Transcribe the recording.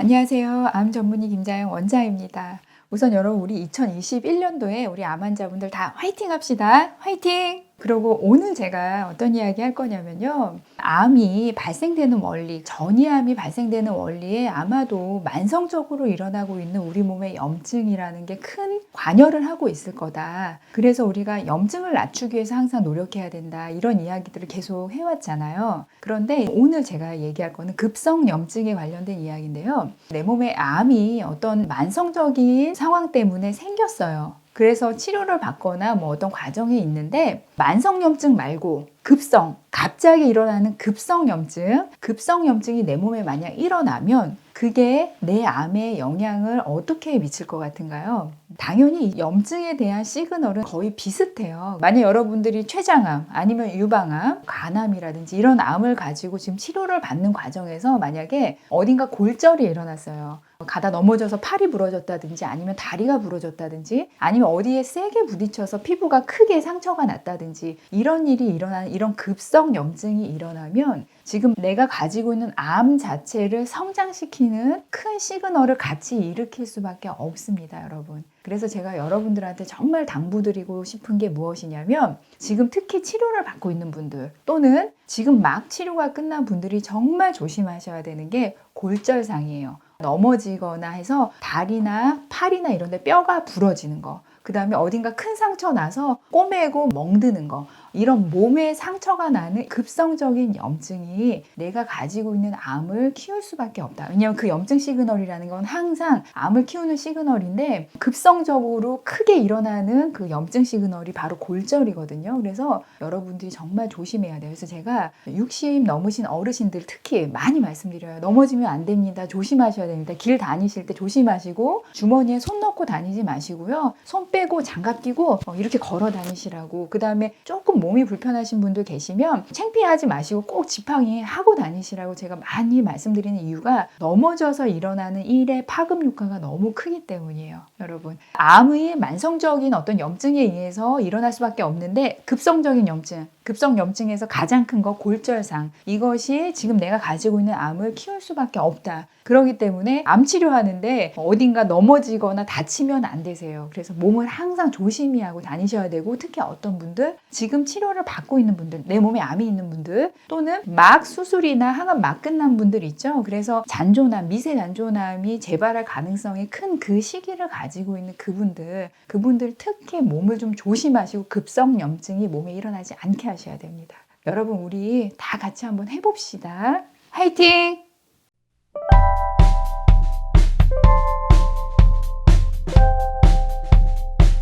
안녕하세요. 암 전문의 김자영 원장입니다. 우선 여러분 우리 2021년도에 우리 암 환자분들 다 화이팅 합시다. 화이팅! 그리고 오늘 제가 어떤 이야기 할 거냐면요. 암이 발생되는 원리, 전이암이 발생되는 원리에 아마도 만성적으로 일어나고 있는 우리 몸의 염증이라는 게 큰 관여를 하고 있을 거다. 그래서 우리가 염증을 낮추기 위해서 항상 노력해야 된다. 이런 이야기들을 계속 해왔잖아요. 그런데 오늘 제가 얘기할 거는 급성 염증에 관련된 이야기인데요. 내 몸에 암이 어떤 만성적인 상황 때문에 생겼어요. 그래서 치료를 받거나 뭐 어떤 과정이 있는데 만성염증 말고 급성, 갑자기 일어나는 급성염증, 급성염증이 내 몸에 만약 일어나면 그게 내 암에 영향을 어떻게 미칠 것 같은가요? 당연히 이 염증에 대한 시그널은 거의 비슷해요. 만약 여러분들이 췌장암 아니면 유방암, 간암이라든지 이런 암을 가지고 지금 치료를 받는 과정에서 만약에 어딘가 골절이 일어났어요. 가다 넘어져서 팔이 부러졌다든지 아니면 다리가 부러졌다든지 아니면 어디에 세게 부딪혀서 피부가 크게 상처가 났다든지 이런 일이 일어나는 이런 급성 염증이 일어나면 지금 내가 가지고 있는 암 자체를 성장시키는 큰 시그널을 같이 일으킬 수밖에 없습니다, 여러분. 그래서 제가 여러분들한테 정말 당부드리고 싶은 게 무엇이냐면 지금 특히 치료를 받고 있는 분들 또는 지금 막 치료가 끝난 분들이 정말 조심하셔야 되는 게 골절상이에요. 넘어지거나 해서 다리나 팔이나 이런 데 뼈가 부러지는 거. 그 다음에 어딘가 큰 상처 나서 꼬매고 멍드는 거. 이런 몸에 상처가 나는 급성적인 염증이 내가 가지고 있는 암을 키울 수밖에 없다. 왜냐하면 그 염증 시그널이라는 건 항상 암을 키우는 시그널인데 급성적으로 크게 일어나는 그 염증 시그널이 바로 골절이거든요. 그래서 여러분들이 정말 조심해야 돼요. 그래서 제가 60 넘으신 어르신들 특히 많이 말씀드려요. 넘어지면 안 됩니다. 조심하셔야 됩니다. 길 다니실 때 조심하시고 주머니에 손 넣고 다니지 마시고요. 손 빼고 장갑 끼고 어, 이렇게 걸어 다니시라고. 그 다음에 조금 몸이 불편하신 분들 계시면 창피하지 마시고 꼭 지팡이 하고 다니시라고 제가 많이 말씀드리는 이유가 넘어져서 일어나는 일의 파급 효과가 너무 크기 때문이에요. 여러분. 암의 만성적인 어떤 염증에 의해서 일어날 수밖에 없는데 급성적인 염증, 급성 염증에서 가장 큰 거 골절상. 이것이 지금 내가 가지고 있는 암을 키울 수밖에 없다. 그렇기 때문에 암 치료하는데 어딘가 넘어지거나 다치면 안 되세요. 그래서 몸을 항상 조심히 하고 다니셔야 되고 특히 어떤 분들 지금 치료를 받고 있는 분들, 내 몸에 암이 있는 분들 또는 막 수술이나 항암 막 끝난 분들 있죠. 그래서 잔존암, 미세 잔존암이 재발할 가능성이 큰 그 시기를 가지고 있는 그분들, 그분들 특히 몸을 좀 조심하시고 급성 염증이 몸에 일어나지 않게 하셔야 됩니다. 여러분 우리 다 같이 한번 해봅시다. 화이팅!